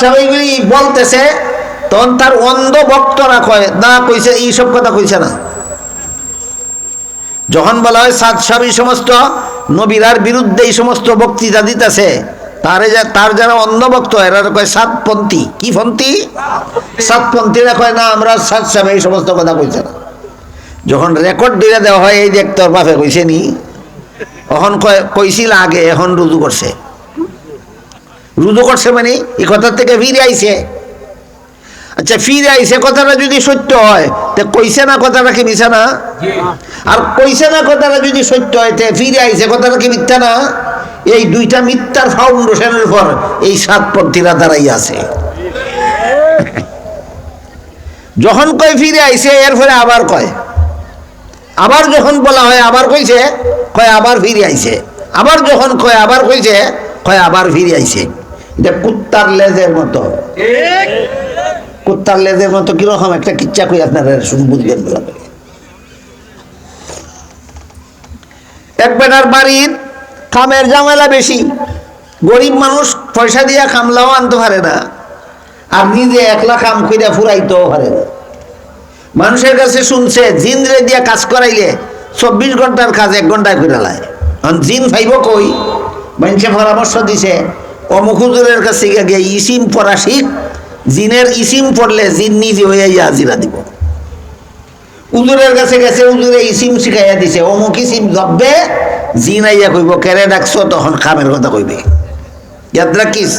সাহেবগুলি বলতেছে, তখন তার অন্ধ কয়, না, কইছে এইসব কথা কইছে না। যখন বলা হয় সাত সমস্ত নবীরার বিরুদ্ধে এই সমস্ত বক্তৃতা দিতেছে, তারে তার যারা অন্ধভক্ত এরা কয় সাতপন্থী কি পন্থী? সাতপন্থীরা কয়, না, আমরা সাত এই সমস্ত কথা কইছে না। যখন রেকর্ড দিয়ে দেওয়া হয়, এই দেখ তোর বাপে কইছে নি। তখন কয়, কইছিল আগে, এখন রুজু করছে। রুজু করছে মানে এই কথা থেকে ফিরে আইছে। আচ্ছা ফিরে আইছে কথাটা যদি সত্য হয় তে কইছে না কথাটা কি মিছা না? আর কইছে না কথাটা যদি সত্য হয় তে ফিরে আইছে কথাটা কি মিথ্যা না? এই দুইটা মিথ্যার ফাউন্ডেশনের উপর এই সাতপন্থীরা দাঁড়াই আছে। যখন কয় ফিরে আইছে এর ফলে আবার কয়। আবার যখন বলা হয় আবার কইছে কয় আবার ফিরে আইছে। আবার যখন কয় আবার কইছে কয় আবার ফিরে আইছে। এটা কুত্তার লেজের মতো। কুত্তার লেজের মতো কীরকম একটা কিচ্ছা কই আপনারা বুঝবেন বলা। এক বেটার বাড়ির কামের জামেলা বেশি। গরিব মানুষ পয়সা দিয়া কামলাও আনতে পারে না। আর নিজে একলা কাম কইরা ফুরাইতেও পারে না। মানুষের কাছে শুনছে জিন রে দিয়া কাজ করাইলে চব্বিশ ঘণ্টার কাজ এক ঘন্টায় করে লাই জিন ফাইব কই? মানুষে পরামর্শ দিছে অমুক হুজুরের কাছে গিয়ে ইসিম পড়া শিখ, জিনের ইসিম পড়লে জিন নিজে হয়ে হাজিরা দিব। উজুরের কাছে গেছে উজুরে ইসিম শিখাইয়া দিছে, অমুক ইসিম জব্বে জিন আইয়া কইব, কেরে ডাকছো? তখন খামের কথা কইবে। ইয়াদ রাখিস,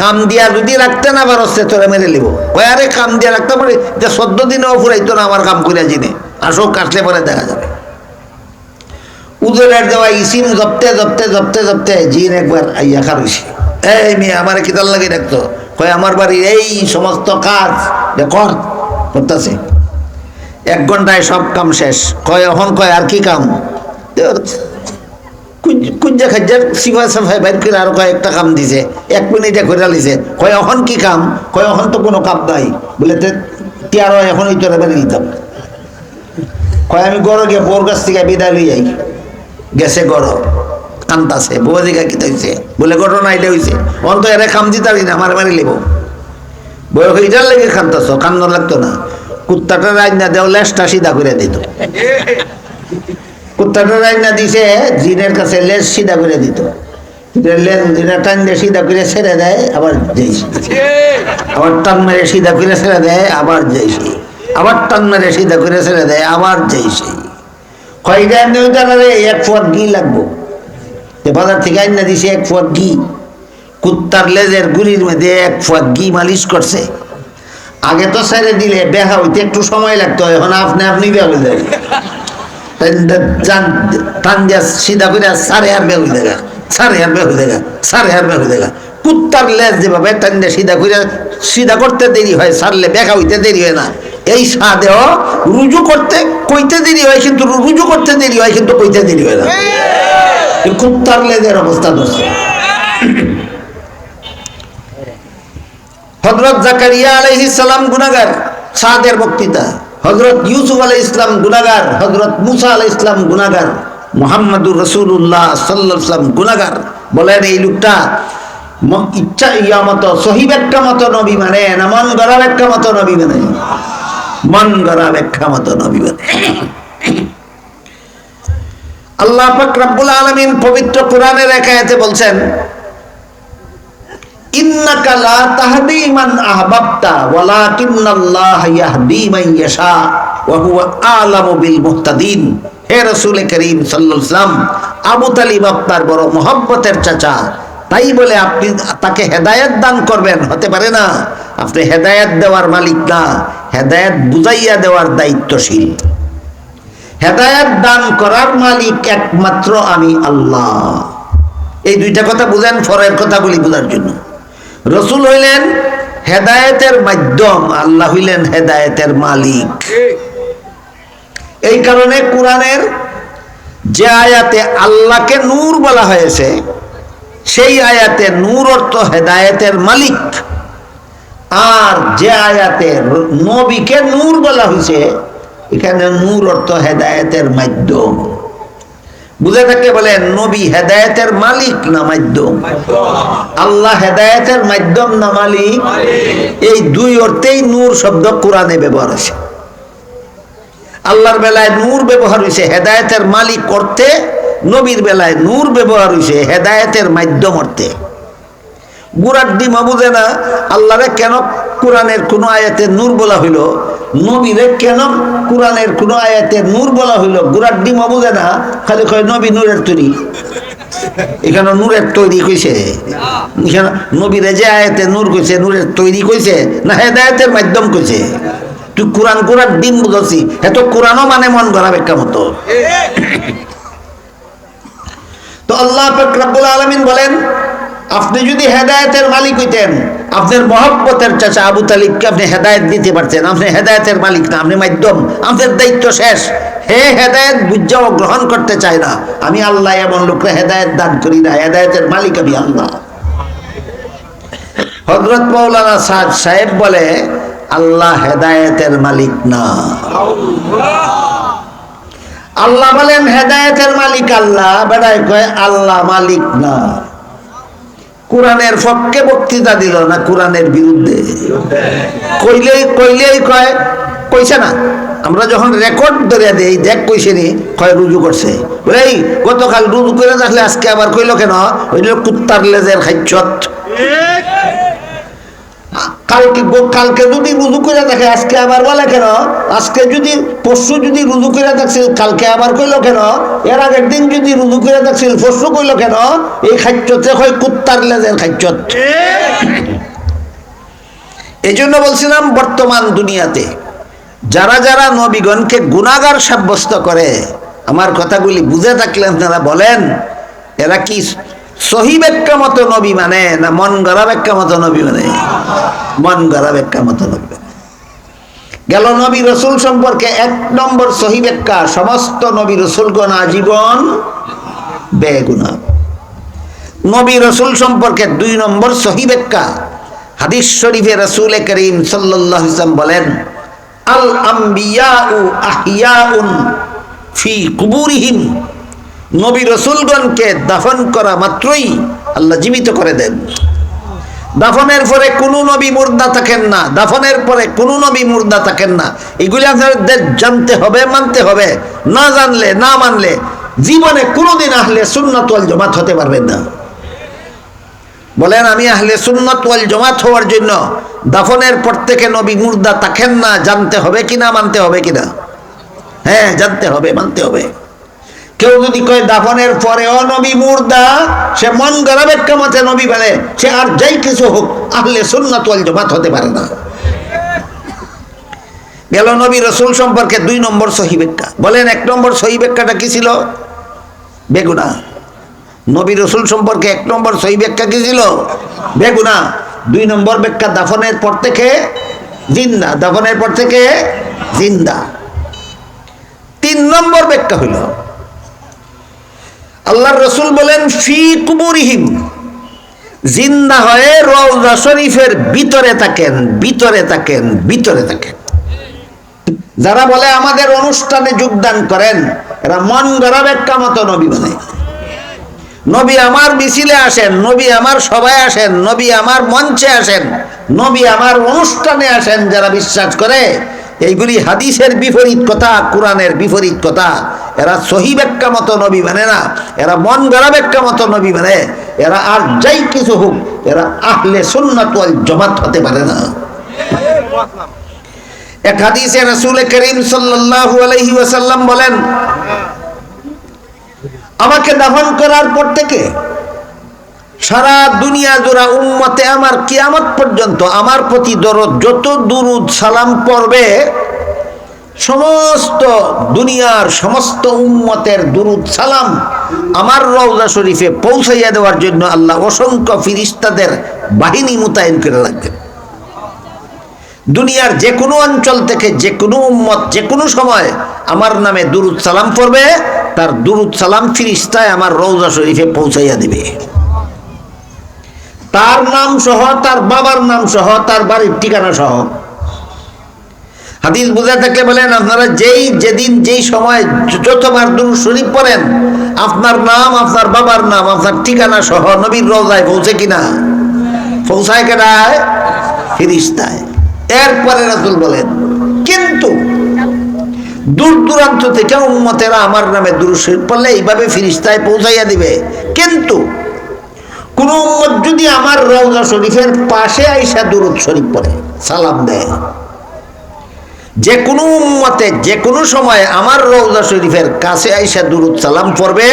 কাম দিয়া যদি রাখতে না পারছে তোরা মেরে লিব। কয়, আরে কাম দিয়া রাখতে পারি, যে চোদ্দ দিনেও ফুরাইতো না আমার কাম করিয়া জিনে। আসো, কাটলে পরে দেখা যাবে। উজুরের দেওয়া ইসিম জপতে জপতে জপতে জপতে জিন একবার আইয়া খারইছে এই মেয়ে, আমার কিতাল লাগে দেখতো কয়, আমার বাড়ির এই সমস্ত কাজ কর। করতেছে। এক ঘন্টায় সব কাম শেষ। কয়, এখন কয়, আর কি কাম? কুঞ্জা খাজ্জার সিফা সাফাই বাইর করে আরও কয়েকটা কাম দিছে। এক মিনিটে করে লিছে কয়, এখন কি কাম? কয়, এখন তো কোনো কাম নাই। বলে, তে তিয়ারো এখন ওই তোরা বেরিয়ে দিতাম। কয়, আমি গড় গিয়ে বোর কাছ থেকে বিদায় লই যাই গেছে গড়। কান্তাছে বউ দিকে কি হইছে বলে, ঘটনা এটা হইছে। অন তো এরা কাম দিতারি না মারে মারি লিব। বয় হইটার লেগে কান্তাছ কান্দ লাগতো না। কুত্তাটা রাজনা দেও, লেজটা সিধা করে দিত। কুত্তাটা রাজনা দিছে, জিনের কাছে লেজ সিধা করে দিত। টান দিয়ে দেয় এক ফুয়াত ঘি লাগবো। যে বাজার থেকে আইনা দিছে এক ফুয়াত ঘি। কুত্তার লেজের গুলির মধ্যে এক ফুয়াত ঘি মালিশ করছে। আগে তো ছেড়ে দিলে বেহা হইতে একটু সময় লাগতো, এখন আপনি আপনি বেহা হয়ে যাবে টান দিয়া সিধা করে সাড়ে হার বেহ হয়ে দেখা সাড়ে হার বেহ হয়ে দেখা সাড়ে হার বেহ হয়ে দেখা কুত্তার লেজ যেভাবে টান দিয়া সিধা করে সিধা করতে দেরি হয় সারলে বেকা হইতে দেরি হয় না। এই সাদেও রুজু করতে কইতে দেরি হয়, কিন্তু রুজু করতে দেরি হয়, কিন্তু কইতে দেরি হয় না। কুত্তার লেজের অবস্থা ধরছে হজরত জাকারিয়া আলাইহিস সালাম গুনাগার সাদের বক্তৃতা। হজরত ইউসুফ আলাই ইসলাম গুনাগার হজরত মুসা আলাই ইসলাম গুনাগার মোহাম্মদুর রসুল্লাহ সাল্লাম গুনাগার বলেন, এই লোকটা ইচ্ছা, ইয়া মতো, সহিব ব্যাখ্যা মতো নবী মানে না, মন গড়া ব্যাখ্যা মতো নবী মানে। মন গড়া ব্যাখ্যা মতো নবী মানে। আল্লাহ পাক আলামিন পবিত্র কোরআনের একায়াতে বলছেন বিল হে বড় মহব্বতের চাচা, তাই বলে আপনি তাকে হেদায়েত দান করবেন, হতে পারে না। আপনি হেদায়েত দেওয়ার মালিক না, হেদায়েত বুঝাইয়া দেওয়ার দায়িত্বশীল। হেদায়েত দান করার মালিক একমাত্র আমি আল্লাহ। এই দুইটা কথা বুঝেন ফরের কথাগুলি বোঝার জন্য। রসুল হইলেন হেদায়েতের মাধ্যম, আল্লাহ হইলেন হেদায়েতের মালিক। এই কারণে কোরআনের যে আয়াতে আল্লাহকে নূর বলা হয়েছে, সেই আয়াতে নূর অর্থ হেদায়েতের মালিক। আর যে আয়াতে নবীকে নূর বলা হয়েছে এখানে নূর অর্থ হেদায়েতের মাধ্যম। বুঝে থাকলে বলে নবী হেদায়েতের মালিক না মাধ্যম? আল্লাহ হেদায়েতের মাধ্যম না মালিক? এই দুই অর্থেই নূর শব্দ কোরআনে ব্যবহার আছে। আল্লাহর বেলায় নূর ব্যবহার হয়েছে হেদায়েতের মালিক অর্থে, নবীর বেলায় নূর ব্যবহার হয়েছে হেদায়েতের মাধ্যম অর্থে। গুড়ার ডিমা বুঝে না আল্লাহরে কেন কোরআনের কোনো আয়াতে নূর বলা হইল? নবীরে কেন কোরআনের কোনো আয়াতে নূর বলা হইল? গুড়ার ডিমা বুঝে না খালি কয় নবী নূরের তৈরি। এখানে নূরের তৈরি কইছে। এখানে নবীরে যে আয়াতে নূর কইছে নূরের তৈরি কইছে না হেদায়েতের মাধ্যম কইছে। তুই কোরআন কোরআন ডিম বুঝছি এত কোরআনও মানে মন বেকা মতো। তো আল্লাহ রব্বুল আলামিন বলেন আপনি যদি হেদায়েতের মালিক হইতেন, আপনার মহব্বতের চাচা আবু তালিবকে আপনি হেদায়েত দিতে পারতেন। আপনি হেদায়েতের মালিক না, আপনি মাধ্যম, আপনার দায়িত্ব শেষ। হে হেদায়েত, বুঝাও, গ্রহণ করতে চায় না। আমি আল্লাহ এমন লোককে হেদায়েত দান করি না, হেদায়তের মালিক আমি আল্লাহ। হজরত মৌলানা সাদ সাহেব বলে, আল্লাহ হেদায়েতের মালিক না। আল্লাহ বলেন, হেদায়েতের মালিক আল্লাহ। বেড়ায় কয়, আল্লাহ মালিক না। কোরআনের পক্ষে বক্তৃতা দিল না কোরআনের বিরুদ্ধে? কইলেই কইলেই কয়, কইছে না। আমরা যখন রেকর্ড ধরে দিই দেখ কইছে নি, কয় রুজু করছে। এই, গতকাল রুজু করে থাকলে আজকে আবার কইল কেন? ওই কুত্তার লেজের খাইছত কালকে কালকে যদি রুজু করে থাকে, আজকে আবার বলে কেন? আজকে যদি পরশু যদি রুজু করে থাকছিল, কালকে আবার কইলো কেন? এর আগের দিন যদি রুজু করে থাকছিল, পরশু কইলো কেন? এই খাদ্যতে হয় কুত্তার লেজের খাদ্যত এই জন্য বলছিলাম, বর্তমান দুনিয়াতে যারা যারা নবীগণকে গুণাগার সাব্যস্ত করে, আমার কথাগুলি বুঝে থাকলে আপনারা বলেন, এরা কি সহি ব্যাখ্যা মতো নবী মানে না, মন গড়া ব্যাখ্যা মতো নবী মানে? মন গড়া ব্যাখ্যা মতো নবী মানে। গেল নবী রসুল সম্পর্কে এক নম্বর সহি ব্যাখ্যা, সমস্ত নবী রসুলগণ আজীবন বেগুনা। নবী রসুল সম্পর্কে দুই নম্বর সহি ব্যাখ্যা, হাদিস শরীফে রসুল করিম সাল্লাহ বলেন আল আম্বিয়া আহিয়াউন ফি কুবুরিহিম। নবী রসুলগণকে দাফন করা মাত্রই আল্লাহ জীবিত করে দেন। দাফনের পরে কোনো নবী মুর্দা থাকেন না, দাফনের পরে কোনো নবী মুর্দা থাকেন না। এগুলি আপনাদের জানতে হবে, মানতে হবে। না জানলে, না মানলে জীবনে কোনোদিন আহলে সুন্নত ওয়াল জমাত হতে পারবেন না। বলেন, আমি আহলে সুন্নত ওয়াল জমাত হওয়ার জন্য দাফনের পর থেকে নবী মুর্দা থাকেন না, জানতে হবে কিনা, মানতে হবে কিনা? হ্যাঁ জানতে হবে, মানতে হবে। কেউ যদি কয় দাফনের পরেও নবী মুর্দা সে মন গড়া ব্যাখ্যা মতে নবী বলে, সে আর যাই কিছু হোক, আহলে সুন্নাত ওয়াল জামাত হতে পারে না। গেল নবী রসুল সম্পর্কে দুই নম্বর সহি বলেন, এক নম্বর সহি ব্যাখ্যাটা কি ছিল? বেগুনা। নবী রসুল সম্পর্কে এক নম্বর সহি ব্যাখ্যা কি ছিল? বেগুনা। দুই নম্বর ব্যাখ্যা, দাফনের পর থেকে জিন্দা। দাফনের পর থেকে জিন্দা। তিন নম্বর ব্যাখ্যা হইল আল্লাহর রসুল বলেন, ফি কুবুরিহিম। জিন্দা হয়ে রওজা শরীফের ভিতরে থাকেন ভিতরে থাকেন ভিতরে থাকেন। যারা বলে, আমাদের অনুষ্ঠানে যোগদান করেন, এরা মন ব্যাখ্যা মতো নবী বানায় নবী আমার মিছিলে আসেন, নবী আমার সবাই আসেন, নবী আমার মঞ্চে আসেন, নবী আমার অনুষ্ঠানে আসেন, যারা বিশ্বাস করে এইগুলি হাদিসের বিপরীত কথা, কোরআনের বিপরীত কথা। এরা সহি ব্যাখ্যা মতো নবী মানে না। এরা মন গড়া ব্যাখ্যা মতো নবী মানে। এরা আর যাই কিছু হোক, এরা আহলে সুন্নাত জমাত হতে পারে না। এক হাদিসে রাসূল করিম সাল্লাল্লাহু আলাইহি ওয়াসাল্লাম বলেন, আমাকে দাফন করার পর থেকে সারা দুনিয়া জোড়া উম্মতে আমার কিয়ামত পর্যন্ত আমার প্রতি দরদ যত দুরুদ সালাম পড়বে, সমস্ত দুনিয়ার সমস্ত উম্মতের দুরুদ সালাম আমার রওজা শরীফে পৌঁছাইয়া দেওয়ার জন্য আল্লাহ অসংখ্য ফিরিস্তাদের বাহিনী মোতায়েন করে রাখবেন। দুনিয়ার যে কোনো অঞ্চল থেকে যে কোনো উম্মত যে কোনো সময় আমার নামে দুরুদ সালাম পড়বে, তার দুরুদ সালাম ফিরিস্তায় আমার রওজা শরীফে পৌঁছাইয়া দেবে। তার নাম সহ, তার বাবার নাম সহ, তার বাড়ির ঠিকানা সহ। হাদিস বুঝে থাকলে বলেন, আপনারা যেই যেদিন যেই সময় যতবার দুরুদ শরীফ পড়েন, আপনার নাম, আপনার বাবার নাম, আপনার ঠিকানা সহ নবীর রোজায় পৌঁছে কিনা? পৌঁছায় কেনায় ফিরিস্তায়। এরপরে রাসুল বলেন, কিন্তু দূর দূরান্ত থেকে উম্মতেরা আমার নামে দুরুদ শরীফ পড়লে এইভাবে ফিরিস্তায় পৌঁছাইয়া দিবে। কিন্তু কোন উম্মত যদি আমার রওজা শরীফের পাশে আইসা দুরুদ শরীফ পড়ে, সালাম দেয়। যে কোনো উম্মতে, যে কোনো সময় আমার রওজা শরীফের কাছে আইসা দুরুদ সালাম পড়বে,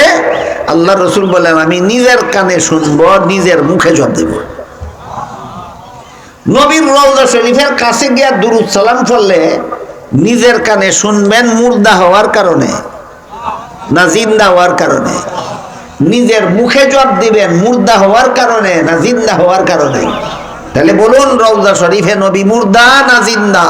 আল্লাহ রসুল বলেন আমি নিজের কানে শুনব, নিজের মুখে জব দেব। নবীর রওজা শরীফের কাছে গিয়া দুরুদ সালাম পড়লে নিজের কানে শুনবেন, মুর্দা হওয়ার কারণে না, জিন্দা হওয়ার কারণে। নিজের মুখে জব দিবেন, মুর্দা হওয়ার কারণে না জিন্দা হওয়ার কারণে? তাহলে বলুন রওজা শরীফে নবী মুর্দা না জিন্দা?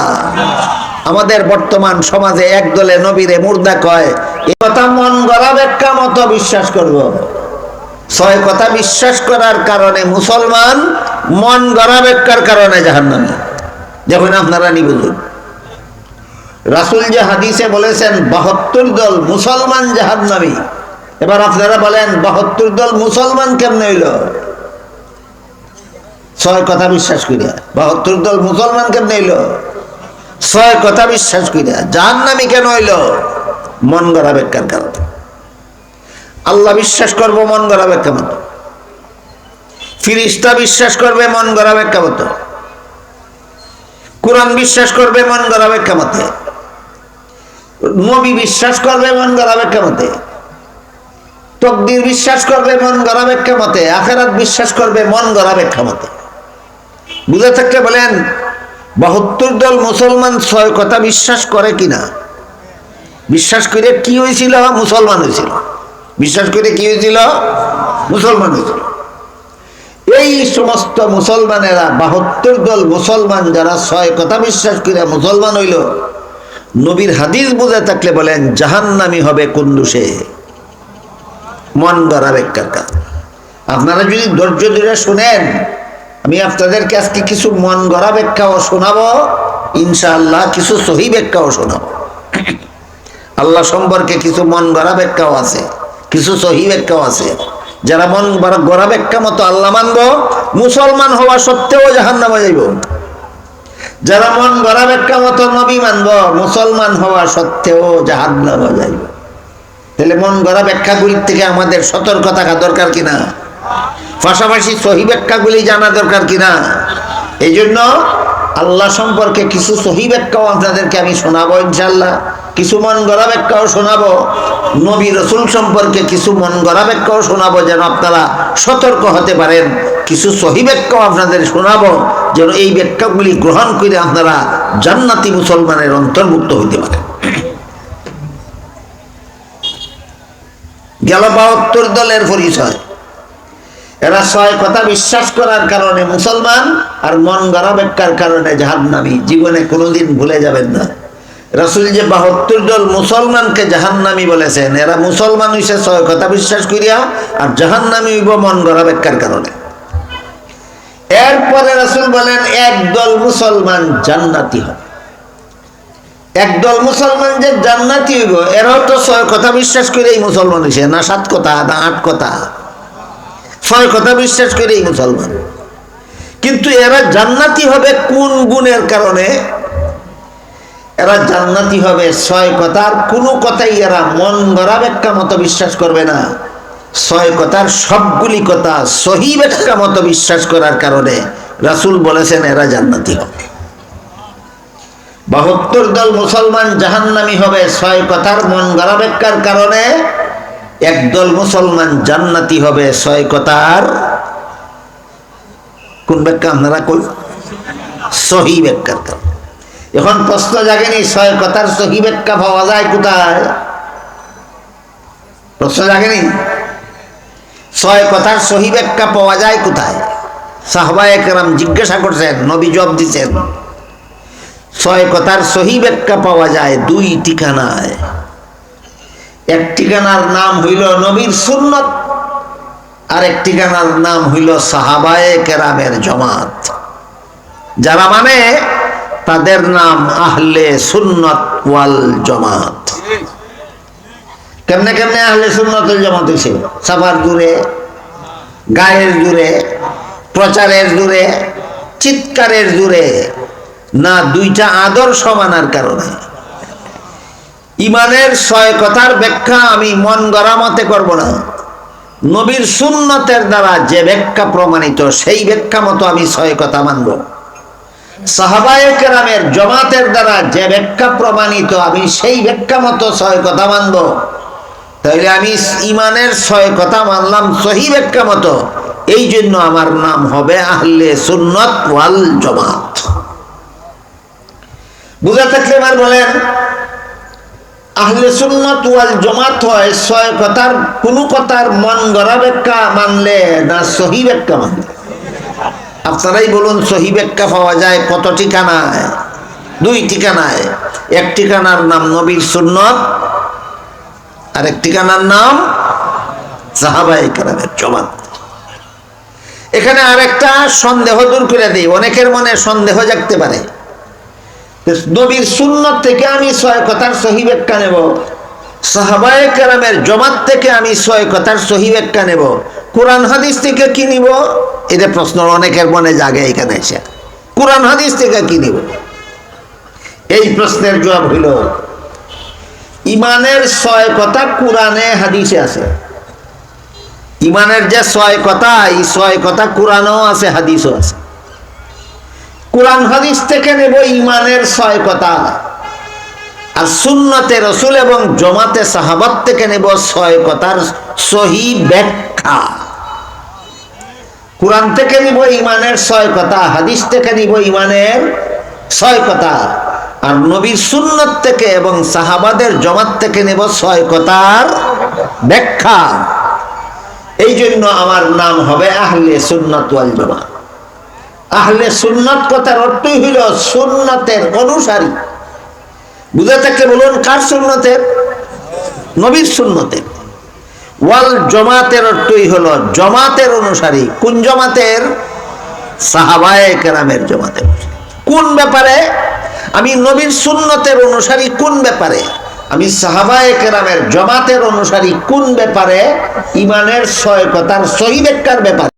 আমাদের বর্তমান সমাজে একদলে নবীরে মুর্দা কয়, এ কথা মন গড়া ব্যাখ্যা মতো বিশ্বাস করব। ছয় কথা বিশ্বাস করার কারণে মুসলমান মন গড়া ব্যাখ্যার কারণে জাহান্নামী। দেখুন আপনারা নি বুঝুন রাসুল যে হাদিসে বলেছেন, বাহাত্তর দল মুসলমান জাহান্নামী। এবার আপনারা বলেন, বাহাত্তর দল মুসলমান কেমনে হইল? ছয় কথা বিশ্বাস করিয়া। বাহাত্তর দল মুসলমান কেমনে হইল? ছয় কথা বিশ্বাস করিয়া। জাহান্নামী কেন হইল? মন গড়া বেকার কারণে। আল্লাহ বিশ্বাস করব, মন গড়া ব্যাখ্যা মতো। ফিরিস্তা বিশ্বাস করবে, মন গড়া ব্যাখ্যা মতো। কোরআন বিশ্বাস করবে, মন গড়া ব্যাখ্যা মতে। নবী বিশ্বাস করবে, মন গড়া ব্যাখ্যা মতে। তকদির বিশ্বাস করবে মন গড়া ব্যাখ্যা মতে আখেরাত বিশ্বাস করবে মন গড়া ব্যাখ্যা মতে বুঝে থাকতে বলেন, বাহাত্তর দল মুসলমান ছয় কথা বিশ্বাস করে কিনা বিশ্বাস করে কি হয়েছিল? মুসলমান হয়েছিল। বিশ্বাস করে কি হয়েছিল? মুসলমান হয়েছিল। এই সমস্ত মুসলমানেরা, বাহাত্তর দল মুসলমান যারা ছয় কথা বিশ্বাস করে মুসলমান হইল, নবীর হাদিস বুঝে থাকলে বলেন, জাহান্নামি হবে কুন্দুসে। মন গড়া বেকার কাজ। আপনারা যদি ধৈর্য ধরে শুনেন, আমি আপনাদেরকে আজকে কিছু মন গড়া ব্যাখ্যাও শোনাবো, ইনশাআল্লাহ কিছু সহি ব্যাখ্যাও শোনাবো। আল্লাহ সম্পর্কে কিছু মন গড়া ব্যাখ্যাও আছে, কিছু সহি ব্যাখ্যাও আছে। যারা মন গড়া ব্যাখ্যা মতো আল্লাহ মানবো, মুসলমান হওয়া সত্ত্বেও জাহান নামে যাইব। যারা মন গড়া ব্যাখ্যা মতো নবী মানব, মুসলমান হওয়া সত্ত্বেও জাহান নামে যাইব। তাহলে মন গড়া ব্যাখ্যাগুলির থেকে আমাদের সতর্ক থাকা দরকার কিনা? পাশাপাশি সহি ব্যাখ্যাগুলি জানা দরকার কিনা? এই জন্য আল্লাহ সম্পর্কে কিছু সহি ব্যাখ্যাও আপনাদেরকে আমি শোনাবো ইনশাল্লাহ কিছু মন গড়া ব্যাখ্যাও শোনাবো। নবী রসুল সম্পর্কে কিছু মন গড়া ব্যাখ্যাও শোনাবো যেন আপনারা সতর্ক হতে পারেন। কিছু সহি ব্যাখ্যাও আপনাদের শোনাবো যেন এই ব্যাখ্যাগুলি গ্রহণ করে আপনারা জান্নাতি মুসলমানের অন্তর্ভুক্ত হইতে পারেন। গেল বাহাত্তর দলের পরিচয়। এরা ছয় কথা বিশ্বাস করার কারণে মুসলমান আর মন গড়া ব্যাখ্যার কারণে জাহান্নামী। জীবনে কোনোদিন ভুলে যাবেন না। রাসুল যে বাহাত্তর দল মুসলমানকে জাহান্নামী বলেছেন, এরা মুসলমান হইছে ছয় কথা বিশ্বাস করিয়া আর জাহান্নামী হইব মন গড়া ব্যাখ্যার কারণে। এরপরে রাসুল বলেন একদল মুসলমান জান্নাতি হবে। একদল মুসলমান যে জান্নাতি হইব এরাও তো ছয় কথা বিশ্বাস করে এই মুসলমান হইছে, না সাত কথা, না আট কথা। ছয় কথা বিশ্বাস করে এই মুসলমান। কিন্তু এরা জান্নাতি হবে কোন গুণের কারণে? এরা জান্নাতি হবে ছয় কথার কোনো কথাই এরা মন গড়া ব্যাখ্যা মতো বিশ্বাস করবে না। ছয় কথার সবগুলি কথা সহি ব্যাখ্যা মতো বিশ্বাস করার কারণে রাসুল বলেছেন এরা জান্নাতি হবে। বাহাত্তর দল মুসলমান জাহান্নামি হবে, ছয় কথার মন গড়া ব্যাখ্যার কারণে একদল মুসলমান জান্নাতি হবে, ছয় কথার কোন ব্যাখ্যা আপনারা কই? সহি ব্যাখ্যার কারণ। এখন প্রশ্ন জাগেনি, ছয় কথার সহি ব্যাখ্যা পাওয়া যায় কোথায়? প্রশ্ন জাগেনি? ছয় কথার সহি ব্যাখ্যা পাওয়া যায় কোথায়? সাহবায় একরাম জিজ্ঞাসা করছেন, নবী জব দিচ্ছেন। ছয় কথার সহি ব্যাখ্যা পাওয়া যায়, দুই ঠিকানায়। এক ঠিকানার নাম হইল নবীর সুন্নত আর এক ঠিকানার নাম হইল সাহাবায়ে কেরামের জমাত। যারা মানে তাদের নাম আহলে সুন্নত ওয়াল জমাত। কেমনে কেমনে আহলে সুন্নত জমাত হয়েছে সাফার জুড়ে, গায়ের দূরে প্রচারের দূরে চিৎকারের জুড়ে। না দুইটা আদর্শ মানার কারণে। ইমানের ছয় কথার ব্যাখ্যা আমি মন গড়া মতে করব না। নবীর সুন্নতের দ্বারা যে ব্যাখ্যা প্রমাণিত, সেই ব্যাখ্যা মতো আমি ছয় কথা মানব। সাহাবায়ে কেরামের জমাতের দ্বারা যে ব্যাখ্যা প্রমাণিত, আমি সেই ব্যাখ্যা মতো ছয় কথা মানব। তাইলে আমি ইমানের ছয় কথা মানলাম সহি ব্যাখ্যা মতো। এই জন্য আমার নাম হবে আহলে সুন্নত ওয়াল জমাত। বুঝা থাকলে এবার বলেন, আহলে সুন্নত ওয়াল জমাত হয়, ছয় কথার, কোনো কথার মন গড়া ব্যাখ্যা মানলে না সহি ব্যাখ্যা মানলে? আপনারাই বলুন, সহি ব্যাখ্যা পাওয়া যায় কত ঠিকানায়? দুই ঠিকানায়। এক ঠিকানার নাম নবীর সুন্নত আর এক ঠিকানার নাম সাহাবাই কালামের জমাত। এখানে আরেকটা সন্দেহ দূর করে দিই, অনেকের মনে সন্দেহ জাগতে পারে। নবীর সুন্নত থেকে আমি ছয় কথার সহি ব্যাখ্যা নেব। সাহাবায়ে কেরামের জমাত থেকে আমি ছয় কথার সহি ব্যাখ্যা নেব। কোরআন হাদিস থেকে কি নিব? এটা প্রশ্ন অনেকের মনে জাগে এখানে এসে। কোরআন হাদিস থেকে কি নিব? এই প্রশ্নের জবাব হইল, ইমানের ছয় কথা কোরআনে, হাদিসে আছে। ইমানের যে ছয় কথা, এই ছয় কথা কোরআনও আছে, হাদিসও আছে। কোরআন হাদিস থেকে নেব ইমানের ছয় কথা। আর সুন্নতে রসুল এবং জমাতে সাহাবাত থেকে নেব ছয় কথার সহি ব্যাখ্যা। কোরআন থেকে নিব ইমানের ছয় কথা, হাদিস থেকে নিব ইমানের ছয় কথা। আর নবীর সুন্নত থেকে এবং সাহাবাদের জমাত থেকে নেব ছয় কথার ব্যাখ্যা। এই জন্য আমার নাম হবে আহলে সুন্নত জমা আহলে সুন্নত কথার অর্থই হইল সুন্নতের অনুসারী। বুঝে থাকলে বলুন, কার সুন্নতের? নবীর সুন্নতের। ওয়াল জমাতের অর্থই হলো জমাতের অনুসারী। কোন জমাতের? সাহাবায়ে কেরামের জমাতের। কোন ব্যাপারে? আমি নবীর সুন্নতের অনুসারী কোন ব্যাপারে? আমি সাহাবায়ে কেরামের জমাতের অনুসারী কোন ব্যাপারে? ইমানের ছয় কথার সহি ব্যাখ্যার ব্যাপারে।